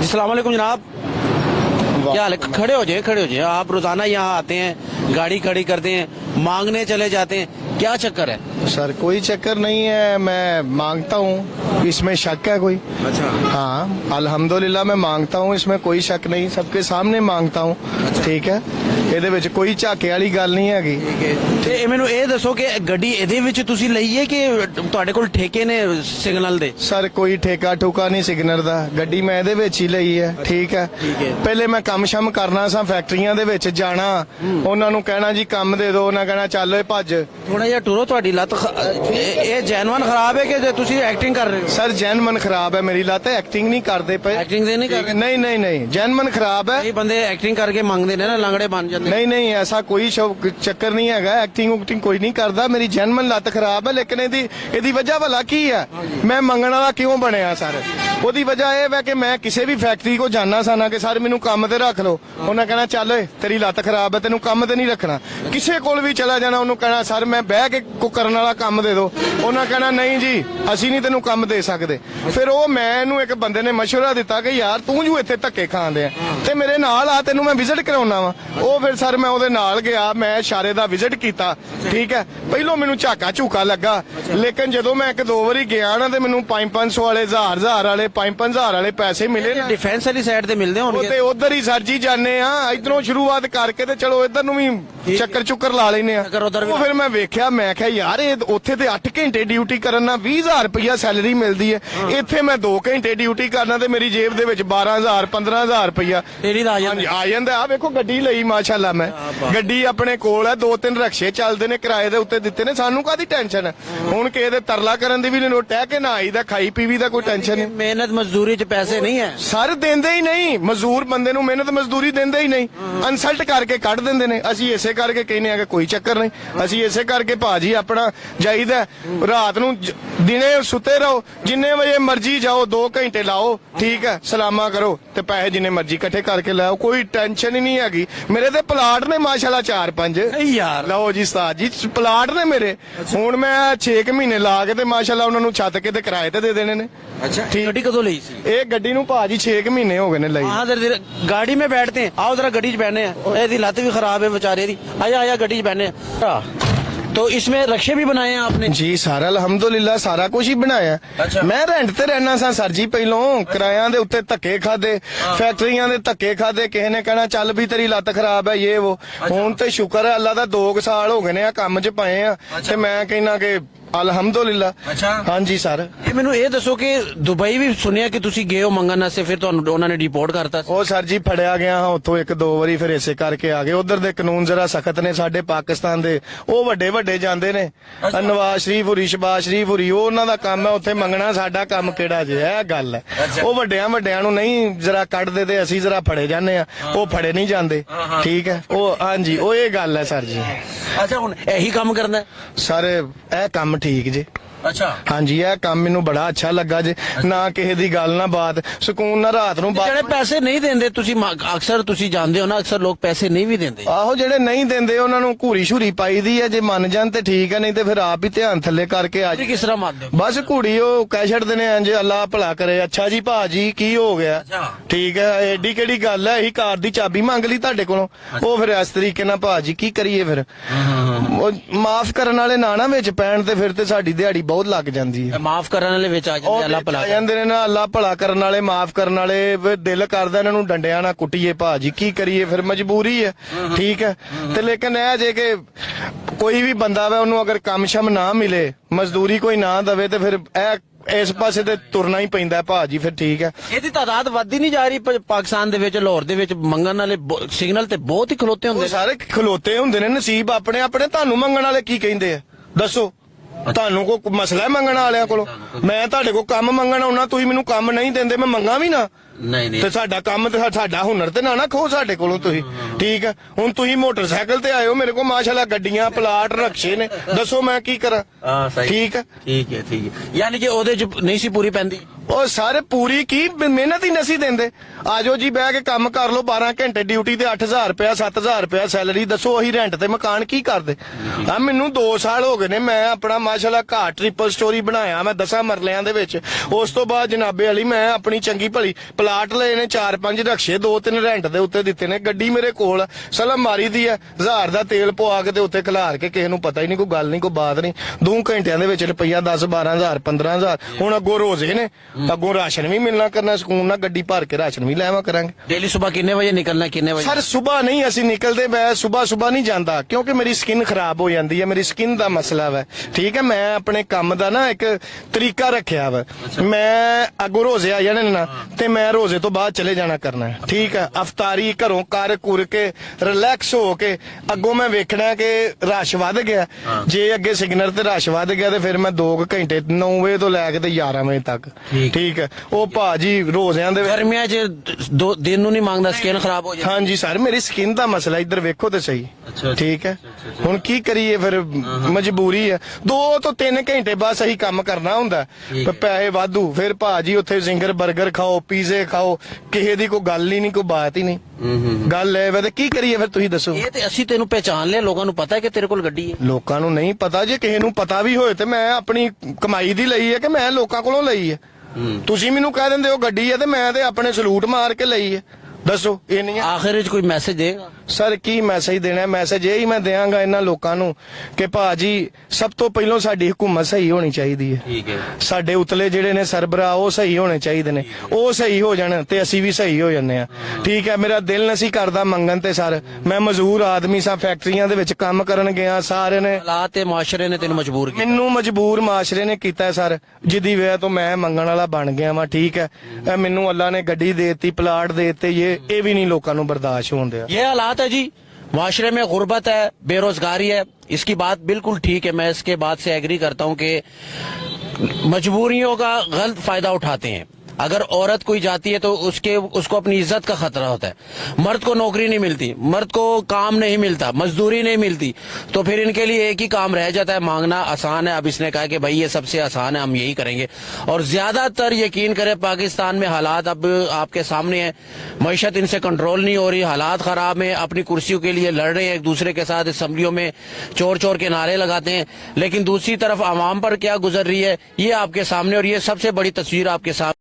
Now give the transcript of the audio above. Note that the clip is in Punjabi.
جی، السلام علیکم جناب۔ کیا حال ہے؟ کھڑے ہو جائے کھڑے ہو جائے آپ روزانہ یہاں آتے ہیں گاڑی کھڑی کرتے ہیں مانگنے چلے جاتے ہیں۔ کیا چکر ہے؟ سر کوئی چکر نہیں ہے میں مانگتا ہوں۔ اس میں شک ہے کوئی؟ اچھا۔ ہاں الحمدللہ میں مانگتا ہوں اس میں کوئی شک نہیں سب کے سامنے مانگتا ہوں۔ اچھا۔ ٹھیک ہے؟ ਇਹਦੇ ਵਿੱਚ ਕੋਈ ਝਾਕੇ ਵਾਲੀ ਗੱਲ ਨਹੀਂ ਹੈਗੀ। ਤੇ ਇਹ ਮੈਨੂੰ ਇਹ ਦੱਸੋ ਕਿ ਗੱਡੀ ਇਹਦੇ ਵਿੱਚ ਤੁਸੀਂ ਲਈ ਹੈ ਕਿ ਤੁਹਾਡੇ ਕੋਲ ਠੇਕੇ ਨੇ ਸਿਗਨਲ ਦੇ? ਸਰ ਕੋਈ ਠੇਕਾ ਠੁਕਾ ਨਹੀਂ ਸਿਗਨਲ ਦਾ। ਗੱਡੀ ਮੈਂ ਇਹਦੇ ਵਿੱਚ ਹੀ ਲਈ ਹੈ। ਠੀਕ ਹੈ। ਠੀਕ ਹੈ। ਪਹਿਲੇ ਮੈਂ ਕੰਮ ਸ਼ਮ ਕਰਨਾ ਸਾਂ ਫੈਕਟਰੀਆਂ ਦੇ ਵਿੱਚ ਜਾਣਾ। ਉਹਨਾਂ ਨੂੰ ਕਹਿਣਾ ਜੀ ਕੰਮ ਦੇ ਦਿਓ। ਉਹਨਾਂ ਕਹਿਣਾ ਚੱਲ ਓਏ ਭੱਜ। ਥੋੜਾ ਜਿਹਾ ਟੁਰੋ ਤੁਹਾਡੀ ਲੱਤ ਖ- ਇਹ ਇਹ ਜੈਨੂਅਨ ਖਰਾਬ ਹੈ ਕਿ ਜੇ ਤੁਸੀਂ ਐਕਟਿੰਗ ਕਰ ਰਹੇ ਹੋ? ਸਰ ਜੈਨਮਨ ਖਰਾਬ ਹੈ ਮੇਰੀ ਲੱਤ। ਐਕਟਿੰਗ ਨਹੀਂ ਕਰਦੇ ਪਏ। ਐਕਟਿੰਗ ਦੇ ਨਹੀਂ ਕਰ ਰਹੇ? ਨਹੀਂ ਨਹੀਂ ਨਹੀਂ। ਜੈਨਮਨ ਖਰਾਬ ਹੈ। ਕਈ ਬੰਦੇ ਐਕਟਿੰਗ ਕਰਕੇ ਮੰਗਦੇ ਨੇ ਨਾ ਲੰਗੜੇ ਬਣ ਜਾਂਦੇ ਨਹੀਂ ਨਹੀਂ ਐਸਾ ਕੋਈ ਚੱਕਰ ਨਹੀਂ ਹੈਗਾ। ਐਕਟਿੰਗ ਉਕਟਿੰਗ ਕੋਈ ਨਹੀਂ ਕਰਦਾ। ਮੇਰੀ ਜਨਮਨ ਲੱਤ ਖਰਾਬ ਹੈ ਲੇਕਿਨ ਇਹਦੀ ਇਹਦੀ ਵਜ੍ਹਾ ਭਲਾ ਕੀ ਹੈ? ਮੈਂ ਮੰਗਣ ਵਾਲਾ ਕਿਉਂ ਬਣਿਆ ਸਰ? ਉਹਦੀ ਵਜ੍ਹਾ ਇਹ ਹੈ ਕਿ ਮੈਂ ਕਿਸੇ ਵੀ ਫੈਕਟਰੀ ਕੋ ਜਾਣਾ ਸਾਨਾ ਕਿ ਸਰ ਮੈਨੂੰ ਕੰਮ ਤੇ ਰੱਖ ਲਓ। ਉਹਨਾਂ ਕਹਿਣਾ ਚੱਲ ਤੇਰੀ ਲੱਤ ਖਰਾਬ ਹੈ ਤੈਨੂੰ ਕੰਮ ਤੇ ਨਹੀਂ ਰੱਖਣਾ। ਕਿਸੇ ਕੋਲ ਵੀ ਚਲਾ ਜਾਣਾ ਉਹਨੂੰ ਕਹਿਣਾ ਸਰ ਮੈਂ ਬਹਿ ਕੇ ਕੋ ਕਰਨ ਵਾਲਾ ਕੰਮ ਦੇ ਦਿਓ। ਉਹਨਾਂ ਕਹਿਣਾ ਨਹੀਂ ਜੀ ਅਸੀਂ ਨਹੀਂ ਤੈਨੂੰ ਕੰਮ ਦੇ ਸਕਦੇ। ਫਿਰ ਉਹ ਮੈਨੂੰ ਇੱਕ ਬੰਦੇ ਨੇ ਮਸ਼ਵਰਾ ਦਿੱਤਾ ਕਿ ਯਾਰ ਤੂੰ ਜੂ ਇੱਥੇ ਧੱਕੇ ਖਾਂਦੇ ਆ। ਤੇ ਮੇਰੇ ਨਾਲ ਆ ਤੈਨੂੰ ਮੈਂ ਵਿਜ਼ਿਟ ਕਰਾਉਣਾ ਵਾ। ਉਹ ਫਿਰ ਸਰ ਮੈਂ ਉਹਦੇ ਨਾਲ ਗਿਆ ਮੈਂ ਇਸ਼ਾਰੇ ਦਾ ਵਿਜ਼ਿਟ ਕੀਤਾ ਠੀਕ ਹੈ? ਪਹਿਲੋਂ ਮੈਨੂੰ ਝਾਕਾ ਝੂਕਾ ਲੱਗਾ ਲੇਕਿਨ ਜਦੋਂ ਮੈਂ ਇੱਕ ਦੋ ਵਾਰੀ ਗਿਆ ਨਾ ਤੇ ਮੈਨੂੰ 5-500 ਵਾਲੇ 1000 ਵਾਲੇ 5-5000 ਵਾਲੇ ਪੈਸੇ ਮਿਲੇ ਨਾ। ਡਿਫੈਂਸ ਵਾਲੀ ਸਾਈਡ ਤੇ ਮਿਲਦੇ ਹੋਣਗੇ। ਤੇ ਉਧਰ ਹੀ ਸਰ ਜੀ ਜਾਣੇ ਆ ਇਧਰੋਂ ਸ਼ੁਰੂਆਤ ਕਰਕੇ ਤੇ ਚਲੋ ਇਧਰ ਨੂੰ ਵੀ ਚੱਕਰ ਚੁੱਕਰ ਲਾ ਲੈਨੇ ਆ। ਉਹ ਫਿਰ ਮੈਂ ਵੇਖਿਆ ਮੈਂ ਕਿਹਾ ਯਾਰ ਇਹ ਉੱਥੇ ਤੇ 8 ਘੰਟੇ ਡਿਊਟੀ ਕਰਨ ਨਾਲ 20000 ਰੁਪਇਆ ਸੈਲਰੀ ਮਿਲਦੀ ਹੈ। ਇੱਥੇ ਮੈਂ 2 ਘੰਟੇ ਡਿਊਟੀ ਕਰਨਾ ਤੇ ਮੇਰੀ ਜੇਬ ਦੇ ਵਿੱਚ 12000 15000 ਰੁਪਇਆ ਤੇਰੀ ਦਾ ਆ ਜਾਂਦਾ। ਆ ਵੇਖੋ ਗੱਡੀ ਲਈ ਮਾਸ਼ਾਅੱਲਾ ਮੈਂ। ਗੱਡੀ ਆਪਣੇ ਕੋਲ ਹੈ ਦੋ ਤਿੰਨ ਰਕਸ਼ੇ ਚੱਲਦੇ ਨੇ ਕਿਰਾਏ ਦੇ ਉੱਤੇ ਦਿੱਤੇ ਨੇ ਸਾਨੂੰ ਕਾਦੀ ਟੈਨਸ਼ਨ ਹੈ। ਹੁਣ ਕਿਸੇ ਦੇ ਤਰਲਾ ਕਰਨ ਦੀ ਵੀ ਨਹੀਂ ਟਹਿ ਕੇ ਨਾ ਆਈਦਾ ਖਾਈ ਪੀਵੀ ਦਾ ਕੋਈ ਟੈਨਸ਼ਨ ਨਹੀਂ ਮਿਹਨਤ ਮਜ਼ਦੂਰੀ 'ਚ ਪੈਸੇ ਨਹੀਂ ਹੈ। ਸਰ ਦਿੰਦੇ ਹੀ ਨਹੀਂ ਮਜ਼ਦੂਰ ਬੰਦੇ ਨੂੰ ਮਿਹਨਤ ਮਜ਼ਦੂਰੀ ਦਿੰਦੇ ਹੀ ਨਹੀਂ। ਇਨਸਲਟ ਕਰਕੇ ਕੱਢ ਦਿੰਦੇ ਨੇ। ਅਸੀਂ ਇਸੇ ਕਰਕੇ ਕਹਿੰਦੇ ਆ ਕਿ ਕੋਈ ਚੱਕਰ ਨਹੀਂ। ਅਸੀਂ ਇਸੇ ਕਰਕੇ ਭਾਜੀ ਆਪਣਾ ਜਾਈਦਾ ਰਾਤ ਨੂੰ ਦਿਨੇ ਸੁੱਤੇ ਰਹੋ। ਜਿੰਨੇ ਵਜੇ ਮਰਜ਼ੀ ਜਾਓ 2 ਘੰਟੇ ਲਾਓ। ਠੀਕ ਹੈ ਸਲਾਮਾ ਕਰੋ ਤੇ ਪੈਸੇ ਜਿੰਨੇ ਮਰਜ਼ੀ ਇਕੱਠੇ ਕਰਕੇ ਲਾਓ ਕੋਈ ਟੈਨਸ਼ਨ ਹੀ ਨਹੀਂ ਹੈਗੀ। ਮੇਰੇ ਤੇ ਪਲਾਟ ਨੇ ਮਾਸ਼ਾਅੱਲਾ 4-5 ਨਹੀਂ ਯਾਰ ਲਓ ਜੀ ਉਸਤਾਦ ਜੀ ਪਲਾਟ ਨੇ ਮੇਰੇ ਹੁਣ ਮੈਂ 6 ਮਹੀਨੇ ਲਾ ਕੇ ਤੇ ਮਾਸ਼ਾਅੱਲਾ ਉਹਨਾਂ ਨੂੰ ਛੱਤ ਕੇ ਤੇ ਕਿਰਾਏ ਤੇ ਦੇ ਦੇਣੇ ਨੇ अच्छा ठीक। ਗੱਡੀ ਕਦੋਂ ਲਈ ਸੀ ਇਹ ਗੱਡੀ ਨੂੰ ਭਾਜੀ 6 ਮਹੀਨੇ ਹੋ ਗਏ ਨੇ ਲਈ हाँ धीरे धीरे गाड़ी में बैठते हैं आओ जरा गड्डी 'ਚ बैठने हैं ਇਹਦੀ ਲੱਤ ਵੀ ਖਰਾਬ ਹੈ ਵਿਚਾਰੇ ਦੀ ਆਇਆ ਆਇਆ ਗੱਡੀ 'ਚ बैठने हैं तो इसमें रक्षे भी बनाए हैं आपने ਜੀ ਸਾਰਾ ਅਲਹਮਦੁਲਿਲਾ ਸਾਰਾ ਕੁਝ ਹੀ ਬਣਾਇਆ ਅੱਛਾ। ਮੈਂ ਰੈਂਟ ਤੇ ਰਹਿਣਾ ਸਾਂ ਸਰ ਜੀ ਪਹਿਲੋਂ ਕਿਰਾਇਆਂ ਦੇ ਉੱਤੇ ਧੱਕੇ ਖਾਦੇ ਫੈਕਟਰੀਆਂ ਦੇ ਧੱਕੇ ਖਾਦੇ ਕਿਸੇ ਨੇ ਕਹਿਣਾ ਚੱਲ ਵੀ ਤੇਰੀ ਲੱਤ ਖਰਾਬ ਹੈ ਇਹ ਉਹ ਹੁਣ ਤੇ ਸ਼ੁਕਰ ਹੈ ਅੱਲਾ ਦਾ 2 ਸਾਲ ਹੋ ਗਏ ਨੇ ਆ ਕੰਮ 'ਚ ਪਏ ਆ ਤੇ ਮੈਂ ਕਹਿਣਾ ਕਿ ਅਲਹਮਦੁਲਿਲਾ। ਅੱਛਾ। ਹਾਂਜੀ ਸਰ। ਇਹ ਮੈਨੂੰ ਇਹ ਦੱਸੋ ਕਿ ਦੁਬਈ ਵੀ ਸੁਣਿਆ ਕਿ ਤੁਸੀਂ ਗਏ ਹੋ ਮੰਗਣ ਵਾਸਤੇ ਫਿਰ ਤੁਹਾਨੂੰ ਉਹਨਾਂ ਨੇ ਡਿਪੋਰਟ ਕਰਤਾ ਸੀ। ਉਹ ਸਰ ਜੀ ਫੜਿਆ ਗਿਆ ਹਾਂ ਉੱਥੋਂ ਇੱਕ ਦੋ ਵਾਰੀ ਫਿਰ ਇਸੇ ਕਰਕੇ ਆ ਗਏ। ਉਧਰ ਦੇ ਕਾਨੂੰਨ ਜ਼ਰਾ ਸਖਤ ਨੇ ਸਾਡੇ ਪਾਕਿਸਤਾਨ ਦੇ। ਉਹ ਵੱਡੇ ਵੱਡੇ ਜਾਂਦੇ ਨੇ। ਨਵਾਜ਼ ਸ਼ਰੀਫ ਹੁਰੀ ਸ਼ਬਾਜ਼ ਸ਼ਰੀਫ ਹੁਰੀ ਉਹ ਉਹਨਾਂ ਦਾ ਕੰਮ ਹੈ ਉੱਥੇ ਮੰਗਣਾ ਸਾਡਾ ਕੰਮ ਕਿਹੜਾ ਜੇ ਇਹ ਗੱਲ ਹੈ। ਉਹ ਵੱਡਿਆਂ ਵੱਡਿਆਂ ਨੂੰ ਨਹੀਂ ਜ਼ਰਾ ਕੱਢਦੇ ਤੇ ਅਸੀਂ ਜ਼ਰਾ ਫੜੇ ਜਾਂਦੇ ਆ ਉਹ ਫੜੇ ਨਹੀਂ ਜਾਂਦੇ। ਠੀਕ ਹੈ। ਉਹ ਹਾਂਜੀ ਉਹ ਇਹ ਗੱਲ ਹੈ ਸਰ ਜੀ। ਅੱਛਾ ਹੁਣ ਇਹੀ ਕੰਮ ਕਰਨਾ ਹੈ? ਸਰ ਇਹ ਕੰਮ ਠੀਕ ਜੇ ਅੱਛਾ। ਹਾਂਜੀ ਇਹ ਕੰਮ ਮੈਨੂੰ ਬੜਾ ਅੱਛਾ ਲੱਗਾ ਜੇ। ਨਾ ਕਿਸੇ ਦੀ ਗੱਲ ਨਾ ਬਾਤ। ਸਕੂਨ ਨਾਲ ਰਾਤ ਨੂੰ ਜਿਹੜੇ ਬਾਤ ਪੈਸੇ ਨਹੀਂ ਦਿੰਦੇ ਤੁਸੀਂ ਮ- ਅਕਸਰ ਤੁਸੀਂ ਜਾਣਦੇ ਹੋ ਨਾ ਅਕਸਰ ਲੋਕ ਪੈਸੇ ਨਹੀਂ ਵੀ ਦਿੰਦੇ। ਆਹੋ ਜਿਹੜੇ ਨਹੀਂ ਦਿੰਦੇ ਉਹਨਾਂ ਨੂੰ ਘੂਰੀ ਸ਼ੂਰੀ ਪਾਈਦੀ ਹੈ। ਜੇ ਮੰਨ ਜਾਣ ਤੇ ਠੀਕ ਹੈ ਨਹੀਂ ਤੇ ਫਿਰ ਆਪ ਹੀ ਧਿਆਨ ਥੱਲੇ ਕਰਕੇ ਆ ਤੁਸੀਂ ਜੀ ਕਿਸ ਤਰ੍ਹਾਂ ਮੰਨਦੇ ਹੋ? ਬਸ ਘੂੜੀ ਉਹ ਕਹਿ ਛੱਡਦੇ ਨੇ ਇੰਜ ਅੱਲਾ ਭਲਾ ਕਰੇ। ਅੱਛਾ ਜੀ ਭਾਜੀ ਕੀ ਹੋ ਗਿਆ? ਅੱਛਾ। ਠੀਕ ਹੈ ਐਡੀ ਕਿਹੜੀ ਗੱਲ ਹੈ? ਇਹੀ ਕਾਰ ਦੀ ਚਾਬੀ ਮੰਗ ਲਈ ਤੁਹਾਡੇ ਕੋਲੋਂ। ਉਹ ਫਿਰ ਇਸ ਤਰੀਕੇ ਨਾਲ ਭਾਜੀ ਕੀ ਕਰੀਏ ਫਿਰ? ਉਹ ਮਾਫ ਕਰਨ ਵਾਲੇ ਨਾ ਨਾ ਵਿੱਚ ਪੈਣ ਤੇ ਫਿਰ ਤੇ ਸਾਡੀ ਦਿਹਾੜੀ ਬਹੁਤ ਲੱਗ ਜਾਂਦੀ ਹੈ। ਮਾਫ ਕਰਨ ਵਾਲੇ ਵਿੱਚ ਆ ਉਹ ਜਾਂਦੇ ਅੱਲਾ ਭਲਾ ਆ। ਜਾਂਦੇ ਨੇ ਨਾ ਅੱਲਾ ਭਲਾ ਕਰਨ ਵਾਲੇ ਮਾਫ ਕਰਨ ਵਾਲੇ ਵੀ ਦਿਲ ਕਰਦਾ ਇਹਨਾਂ ਨੂੰ ਡੰਡਿਆਂ ਨਾਲ ਕੁੱਟੀਏ ਭਾਜੀ ਕੀ ਕਰੀਏ ਫਿਰ ਮਜਬੂਰੀ ਹੈ। ਠੀਕ ਹੈ। ਤੇ ਲੇਕਿਨ ਇਹ ਜੇ ਕਿ ਕੋਈ ਵੀ ਬੰਦਾ ਵਾ ਉਹਨੂੰ ਅਗਰ ਕੰਮ ਸ਼ਮ ਨਾ ਮਿਲੇ ਮਜ਼ਦੂਰੀ ਕੋਈ ਨਾ ਦਵੇ ਤੇ ਫਿਰ ਇਹ ਇਸ ਪਾਸੇ ਤੇ ਤੁਰਨਾ ਹੀ ਪੈਂਦਾ ਭਾਜੀ ਫਿਰ ਠੀਕ ਹੈ। ਇਹਦੀ ਤਾਦਾਦ ਵੱਧਦੀ ਨਹੀਂ ਜਾ ਰਹੀ ਪ- ਪਾਕਿਸਤਾਨ ਦੇ ਵਿੱਚ ਲਾਹੌਰ ਦੇ ਵਿੱਚ ਮੰਗਣ ਵਾਲੇ ਸਿਗਨਲ ਤੇ ਬਹੁਤ ਹੀ ਖਲੋਤੇ ਉਹ ਹੁੰਦੇ ਨੇ। ਸਾਰੇ ਖਲੋਤੇ ਹੁੰਦੇ ਨੇ ਨਸੀਬ ਆਪਣੇ ਆਪਣੇ ਤੁਹਾਨੂੰ ਮੰਗਣ ਵਾਲੇ ਕੀ ਕਹਿੰਦੇ ਆ? ਦੱਸੋ। ਤੁਹਾਨੂੰ ਕੋਈ ਮਸਲਾ ਹੈ ਮੰਗਣ ਵਾਲਿਆਂ ਕੋਲੋਂ? ਮੈਂ ਤੁਹਾਡੇ ਕੋਲ ਕੰਮ ਮੰਗਣ ਆਉਣਾ ਤੁਸੀਂ ਮੈਨੂੰ ਕੰਮ ਨਹੀਂ ਦਿੰਦੇ, ਮੈਂ ਮੰਗਾ ਵੀ ਨਾ। ਨਹੀਂ ਤੇ ਸਾਡਾ ਕੰਮ ਤੇ ਸਾ- ਸਾਡਾ ਹੁਨਰ ਤੇ ਨਾ ਨਾ ਖੋ ਸਾਡੇ ਕੋਲੋਂ ਤੁਸੀਂ। ਠੀਕ ਹੈ? ਹੁਣ ਤੁਸੀਂ ਮੋਟਰਸਾਈਕਲ ਤੇ ਆਏ ਹੋ ਮੇਰੇ ਕੋਲ ਮਾਸ਼ਾਅੱਲਾ ਗੱਡੀਆਂ ਪਲਾਟ ਰਕਸ਼ੇ ਨੇ। ਦੱਸੋ ਮੈਂ ਕੀ ਕਰਾਂ? ਸਹੀ। ਠੀਕ ਹੈ? ਠੀਕ ਹੈ ਠੀਕ ਹੈ। ਯਾਨੀ ਕਿ ਉਹਦੇ ਚ ਨਹੀਂ ਸੀ ਪੂਰੀ ਪੈਂਦੀ? ਉਹ ਸਾਰੇ ਪੂਰੀ ਕੀ ਮਿਹਨਤ ਹੀ ਨਸੀ ਦਿੰਦੇ। ਆਜੋ ਜੀ ਬਹਿ ਕੇ ਕੰਮ ਕਰ ਲਓ 12 ਘੰਟੇ ਡਿਊਟੀ ਤੇ 8000 ਰੁਪਇਆ 7000 ਰੁਪਇਆ ਸੈਲਰੀ ਦੱਸੋ ਉਹੀ ਰੈਂਟ ਤੇ ਮਕਾਨ ਕੀ ਕਰਦੇ? ਆ ਮੈਨੂੰ 2 ਸਾਲ ਹੋ ਗਏ ਨੇ ਮੈਂ ਆਪਣਾ ਮਾਸ਼ਾਅੱਲਾ ਘਰ ਟ੍ਰਿਪਲ ਸਟੋਰੀ ਬਣਾਇਆ ਮੈਂ 10 ਮਰਲਿਆਂ ਦੇ ਵਿੱਚ। ਉਸ ਤੋਂ ਬਾਅਦ ਜਨਾਬੇ ਵਾਲੀ ਮੈਂ ਆਪਣੀ ਚੰਗੀ ਭਲੀ ਪਲਾਟ ਲਏ ਨੇ ਚਾਰ ਪੰਜ ਰਕਸ਼ੇ ਦੋ ਤਿੰਨ ਰੈਂਟ ਦੇ ਉੱਤੇ ਦਿੱਤੇ ਨੇ। ਗੱਡੀ ਮੇਰੇ ਕੋਲ ਸਲਮ ਮਾਰੀ ਦੀ ਹੈ ਹਜ਼ਾਰ ਦਾ ਤੇਲ ਪਵਾ ਕੇ ਤੇ ਉੱਤੇ ਖਲਾਰ ਕੇ ਕਿਸੇ ਨੂੰ ਪਤਾ ਹੀ ਨਹੀਂ ਕੋਈ ਗੱਲ ਨਹੀਂ ਕੋਈ ਬਾਤ ਨਹੀਂ। ਦੋ ਘੰਟਿਆਂ ਦੇ ਵਿੱਚ ਰੁਪਈਆ 10 12000 15000 ਹੁਣ ਅੱਗੋਂ ਰੋਜ਼ੇ ਨੇ ਅੱਗੋਂ ਰਾਸ਼ਨ ਵੀ ਮਿਲਣਾ ਕਰਨਾ ਸਕੂਨ ਨਾਲ ਗੱਡੀ ਭਰ ਕੇ ਰਾਸ਼ਨ ਵੀ ਲੈਵਾ ਕਰਾਂਗੇ। ਡੇਲੀ ਸਵੇਰ ਕਿੰਨੇ ਵਜੇ ਨਿਕਲਣਾ ਕਿੰਨੇ ਵਜੇ? ਸਰ ਸਵੇਰ ਨਹੀਂ ਅਸੀਂ ਨਿਕਲਦੇ ਮੈਂ ਸਵੇਰ ਸਵੇਰ ਨਹੀਂ ਜਾਂਦਾ ਕਿਉਂਕਿ ਮੇਰੀ ਸਕਿਨ ਖਰਾਬ ਹੋ ਜਾਂਦੀ ਹੈ ਮੇਰੀ ਸਕਿਨ ਦਾ ਮਸਲਾ ਹੈ ਠੀਕ ਹੈ ਮੈਂ ਆਪਣੇ ਕੰਮ ਦਾ ਨਾ ਇੱਕ ਤਰੀਕਾ ਰੱਖਿਆ ਵਾ। ਮੈਂ ਅੱਗੋਂ ਰੋਜ਼ੇ ਆ ਜਾਣੇ ਨਾ ਤੇ ਮੈਂ ਰੋਜ਼ੇ ਤੋਂ ਬਾਅਦ ਚਲੇ ਜਾਣਾ ਕਰਨਾ ਠੀਕ ਹੈ ਅਫਤਾਰੀ ਘਰੋਂ ਕਰ ਕੁਰ ਕੇ ਰਿਲੈਕਸ ਹੋ ਕੇ ਅੱਗੋਂ ਮੈਂ ਵੇਖਣਾ ਕਿ ਰਸ਼ ਵੱਧ ਗਿਆ। ਜੇ ਅੱਗੇ ਸਿਗਨਲ ਤੇ ਰਸ਼ ਵੱਧ ਗਿਆ ਤੇ ਫਿਰ ਮੈਂ 2 ਘੰਟੇ 9 ਵਜੇ ਤੋਂ ਲੈ ਕੇ ਤੇ 11 ਵਜੇ ਤੱਕ। ਠੀਕ। ਹੈ ਉਹ ਭਾਜੀ ਰੋਜ਼ਿਆਂ ਦੇ ਗਰਮੀਆਂ 'ਚ ਦਿਨ ਨੂੰ ਨਹੀਂ ਮੰਗਦਾ ਸਕਿਨ ਖਰਾਬ ਹੋ ਜਾਂਦੀ। ਹਾਂਜੀ ਸਰ ਮੇਰੀ ਸਕਿਨ ਦਾ ਮਸਲਾ ਇੱਧਰ ਵੇਖੋ ਤੇ ਸਹੀ। ਅੱਛਾ। ਠੀਕ ਹੈ। ਹੁਣ ਕੀ ਕਰੀਏ ਫਿਰ? ਮਜਬੂਰੀ ਹੈ। ਦੋ ਤੋਂ ਤਿੰਨ ਘੰਟੇ ਬਾਅਦ ਸਹੀ ਕੰਮ ਕਰਨਾ ਹੁੰਦਾ। ਪੈਸੇ ਵਾਧੂ। ਫਿਰ ਭਾਜੀ ਉੱਥੇ ਜ਼ਿੰਗਰ 버ਗਰ ਖਾਓ ਪੀਜ਼ੇ ਖਾਓ। ਕਿਸੇ ਦੀ ਕੋਈ ਗੱਲ ਹੀ ਨਹੀਂ ਕੋਈ ਬਾਤ ਹੀ ਨਹੀਂ। ਗੱਲ ਹੈ ਵੇ ਤੇ ਕੀ ਕਰੀਏ ਫਿਰ ਤੁਸੀਂ ਦੱਸੋ? ਇਹ ਤੇ ਅਸੀਂ ਤੈਨੂੰ ਪਹਿਚਾਨ ਲਿਆ ਲੋਕਾਂ ਨੂੰ ਪਤਾ ਹੈ ਕਿ ਤੇਰੇ ਕੋਲ ਗੱਡੀ ਹੈ। ਲੋਕਾਂ ਨੂੰ ਨਹੀਂ ਪਤਾ। ਜੇ ਕਿਸੇ ਨੂੰ ਪਤਾ ਵੀ ਹੋਏ ਤੇ ਮੈਂ ਆਪਣੀ ਕਮਾਈ ਦੀ ਲਈ ਹੈ ਕਿ ਮੈਂ ਲੋਕਾਂ ਕੋਲੋਂ ਲਈ ਹੈ? ਤੁਸੀਂ ਮੈਨੂੰ ਕਹਿ ਦਿੰਦੇ ਹੋ ਗੱਡੀ ਹੈ ਤੇ ਮੈਂ ਤੇ ਆਪਣੇ ਸਲੂਟ ਮਾਰ ਕੇ ਲਈ ਹੈ। ਦੱਸੋ ਇੰਨੀਆਂ ਆਖਿਰ ਵਿੱਚ ਕੋਈ ਮੈਸੇਜ ਦੇਗਾ ਸਰ ਕੀ ਮੈਸੇਜ ਦੇਣਾ? ਮੈਸੇਜ ਇਹ ਹੀ ਮੈਂ ਦਿਆਂਗਾ ਇਹਨਾਂ ਲੋਕਾਂ ਨੂੰ ਕਿ ਭਾਜੀ ਸਭ ਤੋਂ ਪਹਿਲਾਂ ਸਾਡੀ ਹਕੂਮਤ ਸਹੀ ਹੋਣੀ ਚਾਹੀਦੀ ਹੈ। ਠੀਕ ਹੈ। ਸਾਡੇ ਉਤਲੇ ਜਿਹੜੇ ਨੇ ਸਰਬਰਾ ਉਹ ਸਹੀ ਹੋਣੇ ਚਾਹੀਦੇ ਨੇ। ਉਹ ਸਹੀ ਹੋ ਜਾਣ ਤੇ ਅਸੀਂ ਵੀ ਸਹੀ ਹੋ ਜੰਨੇ ਆ ਠੀਕ ਹੈ ਮੇਰਾ ਦਿਲ ਨਹੀਂ ਕਰਦਾ ਮੰਗਣ ਤੇ ਸਰ। ਮੈਂ ਮਜ਼ਦੂਰ ਆਦਮੀ ਸਾਂ ਫੈਕਟਰੀਆਂ ਦੇ ਵਿੱਚ ਕੰਮ ਕਰਨ ਗਿਆ ਸਾਰੇ ਨੇ ਹਾਲਾਤ ਤੇ ਮਾਸ਼ਰੇ ਨੇ ਤੈਨੂੰ ਮਜਬੂਰ ਕੀਤਾ। ਮੈਨੂੰ ਮਜਬੂਰ ਮਾਸ਼ਰੇ ਨੇ ਕੀਤਾ ਸਰ ਜਿੱਦੀ ਵਜ੍ਹਾ ਤੋਂ ਮੈਂ ਮੰਗਣ ਵਾਲਾ ਬਣ ਗਿਆ ਵਾਂ ਠੀਕ ਹੈ। ਇਹ ਮੈਨੂੰ ਅੱਲਾ ਨੇ ਗੱਡੀ ਦੇ ਦਿੱਤੀ ਪਲਾਟ ਦੇ ਦਿੱਤੇ ਇਹ ਇਹ ਵੀ ਨਹੀਂ ਲੋਕਾਂ ਨੂੰ ਬਰਦਾਸ਼ਤ ਹੋਣ ਦਿਆ। ये हालात है जी माशरे में गुर्बत है बेरोजगारी है इसकी बात बिल्कुल ठीक है मैं इसके बात से एग्री करता हूँ कि मजबूरियों का गलत फायदा उठाते हैं اگر عورت کوئی جاتی ہے تو اس کے اس کو اپنی عزت کا خطرہ ہوتا ہے۔ مرد کو نوکری نہیں ملتی، مرد کو کام نہیں ملتا، مزدوری نہیں ملتی۔ تو پھر ان کے لیے ایک ہی کام رہ جاتا ہے، مانگنا آسان ہے۔ اب اس نے کہا کہ بھائی یہ سب سے آسان ہے، ہم یہی کریں گے۔ اور زیادہ تر یقین کرے پاکستان میں حالات اب آپ کے سامنے ہیں۔ معیشت ان سے کنٹرول نہیں ہو رہی، حالات خراب ہیں۔ اپنی کرسیوں کے لیے لڑ رہے ہیں، ایک دوسرے کے ساتھ اسمبلیوں میں چور چور کے نعرے لگاتے ہیں۔ لیکن دوسری طرف عوام پر کیا گزر رہی ہے، یہ آپ کے سامنے اور یہ سب سے بڑی تصویر آپ کے سامنے